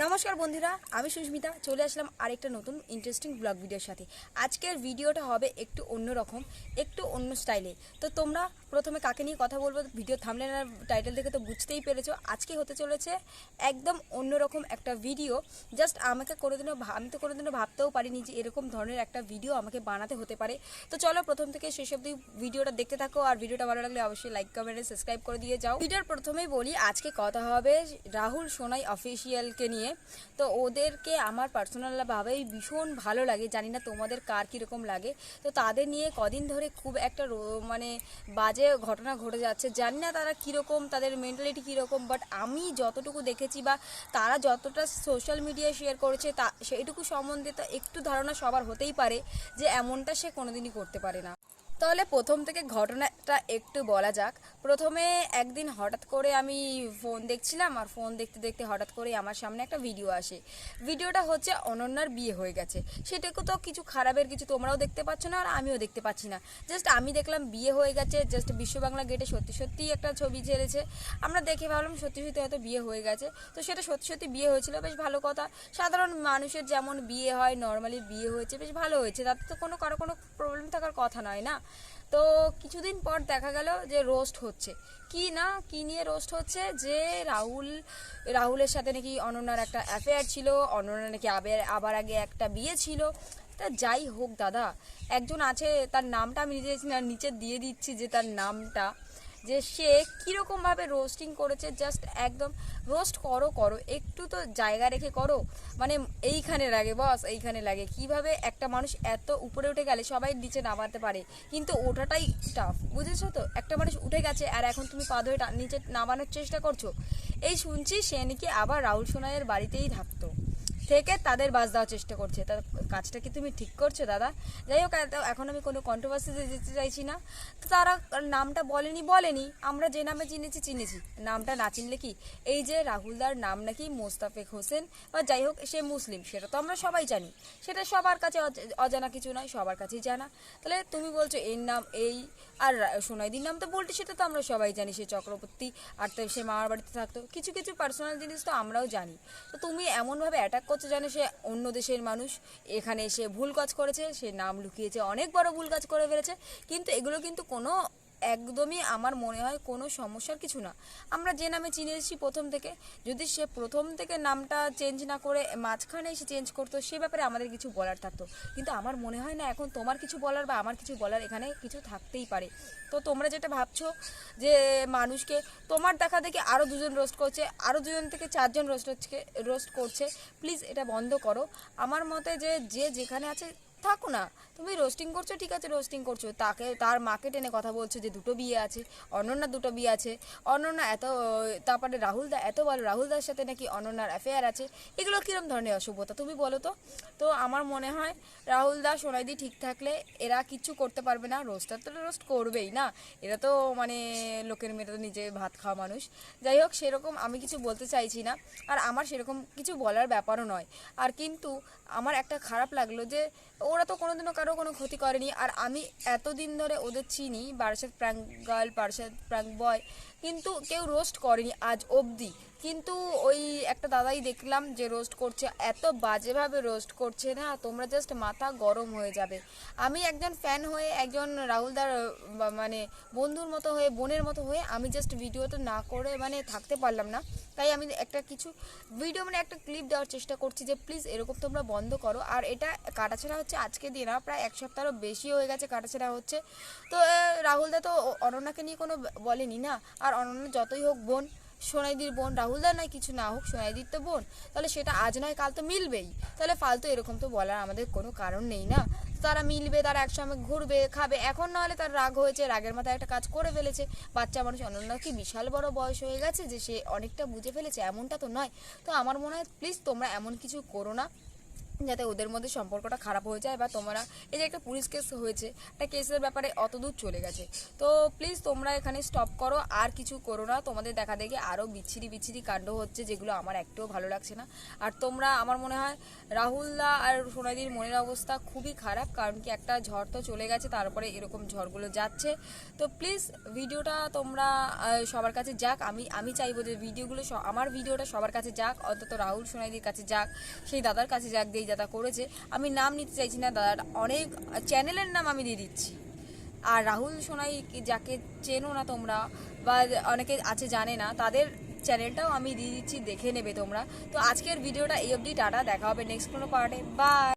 নমস্কার বন্ধুরা, আমি সুস্মিতা, চলে আসলাম আরেকটা নতুন ইন্টারেস্টিং ব্লগ ভিডিওর সাথে। আজকের ভিডিওটা হবে একটু অন্যরকম, একটু অন্য স্টাইলে তো তোমরা প্রথমে কাকে নিয়ে কথা বলব ভিডিও থামলে না টাইটেল দেখে তো বুঝতেই পেরেছ। আজকে হতে চলেছে একদম অন্যরকম একটা ভিডিও জাস্ট আমাকে কোনোদিনও আমি তো কোনোদিনও ভাবতেও পারিনি যে এরকম ধরনের একটা ভিডিও আমাকে বানাতে হতে পারে। তো চলো প্রথম থেকে শেষ অব্দি ভিডিওটা দেখতে থাকো, আর ভিডিওটা ভালো লাগলে অবশ্যই লাইক কমেন্ট সাবস্ক্রাইব করে দিয়ে যাও। ভিডিওর প্রথমেই বলি, আজকে কথা হবে রাহুল সোনাই অফিসিয়ালকে নিয়ে। তো ওদেরকে আমার পার্সোনালভাবেই ভীষণ ভালো লাগে। জানি না তোমাদের কার কীরকম লাগে। তো তাদের নিয়ে কদিন ধরে খুব একটা মানে বাজে ঘটনা ঘটে যাচ্ছে। জানি না তারা কীরকম, তাদের মেন্টালিটি কীরকম বাট আমি যতটুকু দেখেছি বা তারা যতটা সোশ্যাল মিডিয়ায় শেয়ার করেছে, তা সেইটুকু সম্বন্ধে তো একটু ধারণা সবার হতেই পারে যে এমনটা সে কোনোদিনই করতে পারে না। তাহলে প্রথম থেকে ঘটনাটা একটু বলা যাক। প্রথমে একদিন হঠাৎ করে আমি ফোন দেখছিলাম আর ফোন দেখতে দেখতে হঠাৎ করে আমার সামনে একটা ভিডিও আসে। ভিডিওটা হচ্ছে অনন্যার বিয়ে হয়ে গেছে। সেটাকে তো কিছু খারাপের কিছু তোমরাও দেখতে পাচ্ছ না আর আমিও দেখতে পাচ্ছি না। জাস্ট আমি দেখলাম বিয়ে হয়ে গেছে জাস্ট বিশ্ব বাংলা গেটে সত্যি সত্যি একটা ছবি ছেড়েছে আমরা দেখে ভাবলাম সত্যি সত্যি হয়তো বিয়ে হয়ে গেছে। তো সেটা সত্যি সত্যি বিয়ে হয়েছিল, বেশ ভালো কথা। সাধারণ মানুষের যেমন বিয়ে হয় নর্মালি বিয়ে হয়েছে, বেশ ভালো হয়েছে। তাতে তো কোনো, কারও কোনো প্রবলেম থাকার কথা নয় না? তো কিছুদিন পর দেখা গেল যে রোস্ট হচ্ছে। কি না, কি নিয়ে রোস্ট হচ্ছে? যে রাহুল, রাহুলের সাথে নাকি অনন্যার একটা অ্যাফেয়ার ছিল, অনন্যা নাকি আবার আবার আগে একটা বিয়ে ছিল। তা যাই হোক দাদা, একজন আছে, তার নামটা আমি নিজে নিচে দিয়ে দিচ্ছি যে তার নামটা। যে সে কীরকমভাবে রোস্টিং করেছে জাস্ট একদম রোস্ট করো করো। একটু তো জায়গা রেখে করো। মানে এইখানে লাগে বস এইখানে লাগে। কীভাবে একটা মানুষ এত উপরে উঠে গেলে সবাই নিচে নামাতে পারে? কিন্তু ওঠাটাই টাফ বুঝেছ তো? একটা মানুষ উঠে গেছে আর এখন তুমি পা ধরে নিচে নামানোর চেষ্টা করছ। এই শুনছি সে নাকি আবার রাহুল সোনাইয়ের বাড়িতেই থাকতো। থেকে তাদের বাস দেওয়ার চেষ্টা করছে। তার কাজটা কি তুমি ঠিক করছ, দাদা? যাই হোক এখন আমি কোনো কন্ট্রোভার্সিতে যেতে চাইছি না। তো তারা নামটা বলেনি বলেনি। আমরা যে নামে চিনেছি চিনেছি। নামটা না চিনলে কি এই যে রাহুলদার নাম নাকি মোস্তাফেক হোসেন বা যাই হোক, সে মুসলিম, সেটা তো আমরা সবাই জানি। সেটা সবার কাছে অজ- অজানা কিছু নয়, সবার কাছেই জানা। তাহলে তুমি বলছো এর নাম এই, আর সোনাইদির নাম তো বলতে, সেটা তো আমরা সবাই জানি, সে চক্রবর্তী, আর তো সে মামার বাড়িতে থাকতো। কিছু কিছু পার্সোনাল জিনিস তো আমরাও জানি। তো তুমি এমনভাবে অ্যাটাক করছ জানো সে অন্য দেশের মানুষ। এখানে এসে ভুল কাজ করেছে, সে নাম লুকিয়েছে, অনেক বড় ভুল কাজ করে ফেলেছে। কিন্তু এগুলো কিন্তু কোনো একদমই আমার মনে হয় কোনো সমস্যার কিছু না। আমরা যে নামে চিনে এসেছি প্রথম থেকে। যদি সে প্রথম থেকে নামটা চেঞ্জ না করে, মাঝখানে এসে চেঞ্জ করতো, সে ব্যাপারে আমাদের কিছু বলার থাকতো। কিন্তু আমার মনে হয় না এখন তোমার কিছু বলার বা আমার কিছু বলার এখানে কিছু থাকতেই পারে। তো তোমরা যেটা ভাবছ যে মানুষকে, তোমার দেখা দেখে আরও দুজন রোস্ট করছে আরও দুজন থেকে চারজন রোস্ট হচ্ছে রোস্ট করছে প্লিজ এটা বন্ধ করো। আমার মতে যে যে যেখানে আছে থাকো না। তুমি রোস্টিং করছ, ঠিক আছে রোস্টিং করছ। তাকে, তার মাকে টেনে কথা বলছো যে দুটো বিয়ে আছে অনন্যা দুটো বিয়ে আছে। অনন্যা এত, তারপরে রাহুল দা, এত ভালো রাহুল দার সাথে নাকি অনন্যার অ্যাফেয়ার আছে। এগুলো কিরম ধরনের অসভ্যতা তুমি বলো তো? তো আমার মনে হয় রাহুল দা, সোনাইদি ঠিক থাকলে এরা কিচ্ছু করতে পারবে না। রোস্টার তো রোস্ট করবেই না। এরা তো মানে লোকের মেয়েরা তো নিজে ভাত খাওয়া মানুষ। যাই হোক, সেরকম আমি কিছু বলতে চাইছি না। আর আমার সেরকম কিছু বলার ব্যাপারও নয়। আর কিন্তু আমার একটা খারাপ লাগল যে ওরা তো কোনোদিনও কারও কোনো ক্ষতি করেনি। আর আমি এতদিন ধরে ওদের চিনি, Barasat prank girl Barasat prank boy কিন্তু কেউ রোস্ট করেনি আজ অবধি। কিন্তু ওই একটা দাদাই দেখলাম যে রোস্ট করছে, এত বাজেভাবে রোস্ট করছে না, তোমরা জাস্ট মাথা গরম হয়ে যাবে। আমি একজন ফ্যান হয়ে, একজন রাহুলদার মানে বন্ধুর মতো হয়ে, বোনের মতো হয়ে আমি জাস্ট ভিডিওটা না করে মানে থাকতে পারলাম না। তাই আমি একটা কিছু ভিডিও মানে একটা ক্লিপ দেওয়ার চেষ্টা করছি যে প্লিজ এরকম তোমরা বন্ধ করো। আর এটা কাটাছেড়া হচ্ছে আজকে দিয়ে না প্রায় এক সপ্তাহেরও বেশি হয়ে গেছে কাটাছেড়া হচ্ছে। তো রাহুলদা তো অনন্যাকে নিয়ে কোনো বলেনি না। আর অনন্যা যতই হোক বোন সোনাইদির বোন রাহুলদার নয়, কিছু না হোক, সোনাইদির তো বোন। তাহলে সেটা আজ নয়, কাল তো মিলবেই। তাহলে ফালতু এরকম তো বলার আমাদের কোনো কারণ নেই না। তারা মিলবে, তারা একসঙ্গে ঘুরবে, খাবে। এখন নাহলে তার রাগ হয়েছে, রাগের মাথায় একটা কাজ করে ফেলেছে। বাচ্চা মানুষ অনন্য কি বিশাল বড় বয়স হয়ে গেছে যে সে অনেকটা বুঝে ফেলেছে? এমনটা তো নয়। তো আমার মনে হয় প্লিজ তোমরা এমন কিছু করো না। যাতে ওদের মধ্যে সম্পর্কটা খারাপ হয়ে যায় বা তোমরা, এই যে একটা পুলিশ কেস হয়েছে, একটা কেসের ব্যাপারে অত দূর চলে গেছে। তো প্লিজ তোমরা এখানে স্টপ করো, আর কিছু করো না। তোমাদের দেখা দেখে আরও বিচ্ছিরি বিচ্ছিরি কাণ্ড হচ্ছে, যেগুলো আমার একটুও ভালো লাগছে না। আর তোমরা, আমার মনে হয় রাহুলদা আর সোনাদির মনের অবস্থা খুবই খারাপ, কারণ কি একটা ঝড় তো চলে গেছে, তারপরে এরকম ঝড়গুলো যাচ্ছে। তো প্লিজ ভিডিওটা তোমরা সবার কাছে যাক। আমি আমি চাইব যে ভিডিওগুলো আমার ভিডিওটা সবার কাছে যাক, অন্তত রাহুল সোনাইদির কাছে যাক, সেই দাদার কাছে যাক, যেই দাদা করেছে, আমি নাম নিতে চাইছি না দাদার অনেক চ্যানেলের নাম আমি দিয়ে দিচ্ছি। আর রাহুল সোনাই যাকে চেনো না তোমরা, বা অনেকে আছে জানে না, তাদের চ্যানেলটাও আমি দিয়ে দিচ্ছি, দেখে নেবে তোমরা। তো আজকের ভিডিওটা এই অবধি, টাটা, দেখা হবে নেক্সট কোনো পার্টে বাই